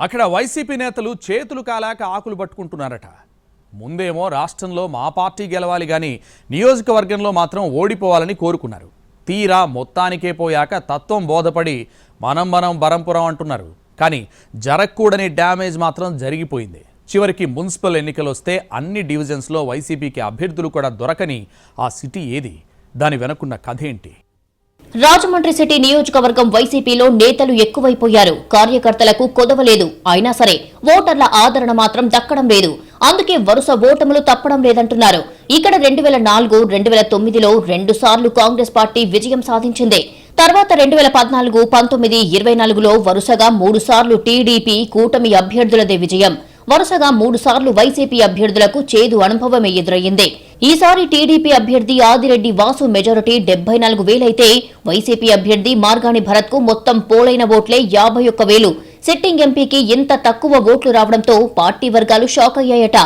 అక్కడ వైసీపీ నేతలు చేతులు కాలాక ఆకులు పట్టుకుంటున్నారట. ముందేమో రాష్ట్రంలో మా పార్టీ గెలవాలి కానీ నియోజకవర్గంలో మాత్రం ఓడిపోవాలని కోరుకున్నారు. తీరా మొత్తానికే పోయాక తత్వం బోధపడి మనం మనం బరంపురం అంటున్నారు. కానీ జరగకూడని డ్యామేజ్ మాత్రం జరిగిపోయింది. చివరికి మున్సిపల్ ఎన్నికలు వస్తే అన్ని డివిజన్స్లో వైసీపీకి అభ్యర్థులు కూడా దొరకని ఆ సిటీ ఏది? దాని వెనుకున్న కథ ఏంటి? రాజమండ్రి సిటీ నియోజకవర్గం వైసీపీలో నేతలు ఎక్కువైపోయారు. కార్యకర్తలకు కొదవలేదు అయినా సరే ఓటర్ల ఆదరణ మాత్రం దక్కడం లేదు. అందుకే వరుస ఓటములు తప్పడం లేదంటున్నారు. ఇక్కడ రెండు వేల నాలుగు రెండు వేల తొమ్మిదిలో రెండు సార్లు కాంగ్రెస్ పార్టీ విజయం సాధించింది. తర్వాత రెండు వేల పద్నాలుగు పంతొమ్మిది ఇరవై నాలుగులో వరుసగా మూడు సార్లు టీడీపీ కూటమి అభ్యర్థులదే విజయం. వరుసగా మూడు సార్లు వైసీపీ అభ్యర్థులకు చేదు అనుభవమే ఎదురయ్యింది. ఈసారి టీడీపీ అభ్యర్థి ఆదిరెడ్డి వాసు మెజారిటీ డెబ్బై నాలుగు వేలైతే వైసీపీ అభ్యర్థి మార్గాని భరత్కు మొత్తం పోలైన ఓట్లే యాభై ఒక్క వేలు. సిట్టింగ్ ఎంపీకి ఇంత తక్కువ ఓట్లు రావడంతో పార్టీ వర్గాలు షాక్ అయ్యాయట.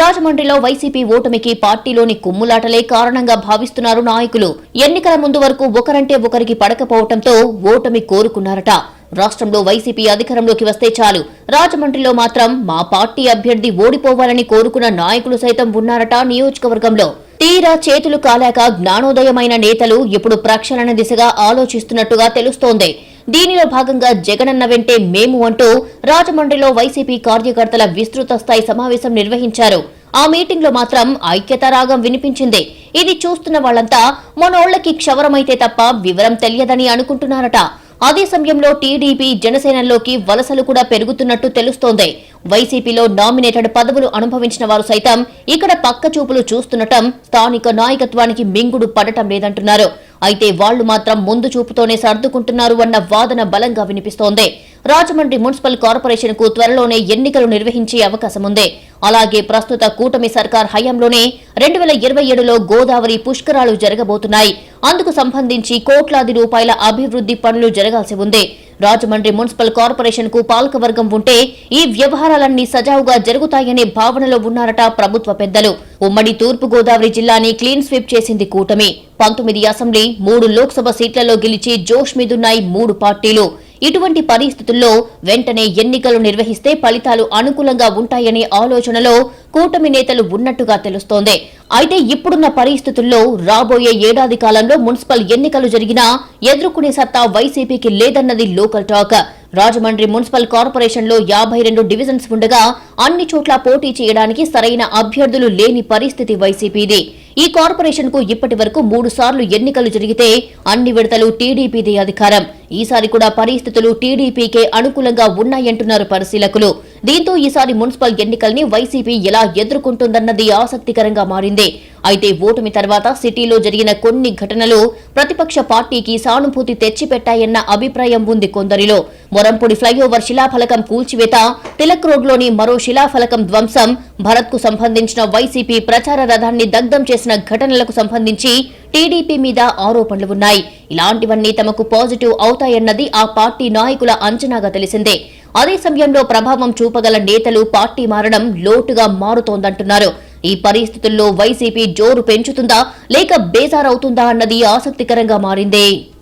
రాజమండ్రిలో వైసీపీ ఓటమికి పార్టీలోని కుమ్ములాటలే కారణంగా భావిస్తున్నారు నాయకులు. ఎన్నికల ముందు వరకు ఒకరంటే ఒకరికి పడకపోవడంతో ఓటమి కోరుకున్నారట. రాష్ట్రంలో వైసీపీ అధికారంలోకి వస్తే చాలు. రాజమండ్రిలో మాత్రం మా పార్టీ అభ్యర్థి ఓడిపోవాలని కోరుకున్న నాయకులు సైతం ఉన్నారట నియోజకవర్గంలో. తీరా చేతులు కాలాక జ్ఞానోదయమైన నేతలు ఇప్పుడు ప్రక్షాళన దిశగా ఆలోచిస్తున్నట్టుగా తెలుస్తోంది. దీనిలో భాగంగా జగనన్న వెంటే మేము అంటూ రాజమండ్రిలో వైసీపీ కార్యకర్తల విస్తృత స్థాయి సమావేశం నిర్వహించారు. ఆ మీటింగ్లో మాత్రం ఐక్యత రాగం వినిపించింది. ఇది చూస్తున్న వాళ్ళంతా మనోళ్ళకి క్షవరమైతే తప్ప వివరం తెలియదని అనుకుంటున్నారట. అదే సమయంలో టీడీపీ జనసేనలోకి వలసలు కూడా పెరుగుతున్నట్టు తెలుస్తోంది. వైసీపీలో నామినేటెడ్ పదవులు అనుభవించిన వారు సైతం ఇక్కడ పక్క చూపులు చూస్తుండటం స్థానిక నాయకత్వానికి మింగుడు పడటం లేదంటున్నారు. అయితే వాళ్ళు మాత్రం ముందు చూపుతోనే సర్దుకుంటున్నారు అన్న వాదన బలంగా వినిపిస్తోంది. రాజమండ్రి మున్సిపల్ కార్పొరేషన్కు త్వరలోనే ఎన్నికలు నిర్వహించే అవకాశం ఉంది అలాగే ప్రస్తుత కూటమి సర్కార్ హయాంలోనే రెండు వేల ఇరవై ఏడులో గోదావరి పుష్కరాలు జరగబోతున్నాయి. అందుకు సంబంధించి కోట్లాది రూపాయల అభివృద్ధి పనులు జరగాల్సి ఉంది. రాజమండ్రి మున్సిపల్ కార్పొరేషన్కు పాలకవర్గం ఉంటే ఈ వ్యవహారాలన్నీ సజావుగా జరుగుతాయనే భావనలో ఉన్నారట ప్రభుత్వ పెద్దలు. ఉమ్మడి తూర్పు గోదావరి జిల్లాని క్లీన్ స్వీప్ చేసింది కూటమి. పంతొమ్మిది అసెంబ్లీ మూడు లోక్సభ సీట్లలో గెలిచి జోష్ మీదున్నాయి మూడు పార్టీలు. ఇటువంటి పరిస్థితుల్లో వెంటనే ఎన్నికలు నిర్వహిస్తే ఫలితాలు అనుకూలంగా ఉంటాయనే ఆలోచనలో కూటమి నేతలు ఉన్నట్టుగా తెలుస్తోంది. అయితే ఇప్పుడున్న పరిస్థితుల్లో రాబోయే ఏడాది కాలంలో మున్సిపల్ ఎన్నికలు జరిగినా ఎదుర్కొనే సత్తా వైసీపీకి లేదన్నది లోకల్ టాక్. రాజమండ్రి మున్సిపల్ కార్పొరేషన్లో యాభై రెండు డివిజన్స్ ఉండగా అన్ని చోట్ల పోటీ చేయడానికి సరైన అభ్యర్థులు లేని పరిస్థితి వైసీపీది. ఈ కార్పొరేషన్కు ఇప్పటి వరకు మూడు సార్లు ఎన్నికలు జరిగితే అన్ని విడతలు టీడీపీదే అధికారం. ఈసారి కూడా పరిస్థితులు టీడీపీకే అనుకూలంగా ఉన్నాయంటున్నారు పరిశీలకులు. దీంతో ఈసారి మున్సిపల్ ఎన్నికల్ని వైసీపీ ఎలా ఎదుర్కొంటుందన్నది ఆసక్తికరంగా మారింది. అయితే ఓటమి తర్వాత సిటీలో జరిగిన కొన్ని ఘటనలు ప్రతిపక్ష పార్టీకి సానుభూతి తెచ్చిపెట్టాయన్న అభిప్రాయం ఉంది కొందరిలో. మొరంపొడి ఫ్లైఓవర్ శిలాఫలకం కూల్చివేత తిలక్ రోడ్లోని మరో శిలాఫలకం ధ్వంసం భరత్కు సంబంధించిన వైసీపీ ప్రచార రథాన్ని దగ్ధం చేసిన ఘటనలకు సంబంధించి టీడీపీ మీద ఆరోపణలు ఉన్నాయి. ఇలాంటివన్నీ తమకు పాజిటివ్ అవుతాయన్నది ఆ పార్టీ నాయకుల అంచనాగా తెలిసిందే. అదే సమయంలో ప్రభావం చూపగల నేతలు పార్టీ మారడం లోటుగా మారుతోందంటున్నారు. ఈ పరిస్థితుల్లో వైసీపీ జోరు పెంచుతుందా లేక బేజారవుతుందా అన్నది ఆసక్తికరంగా మారింది.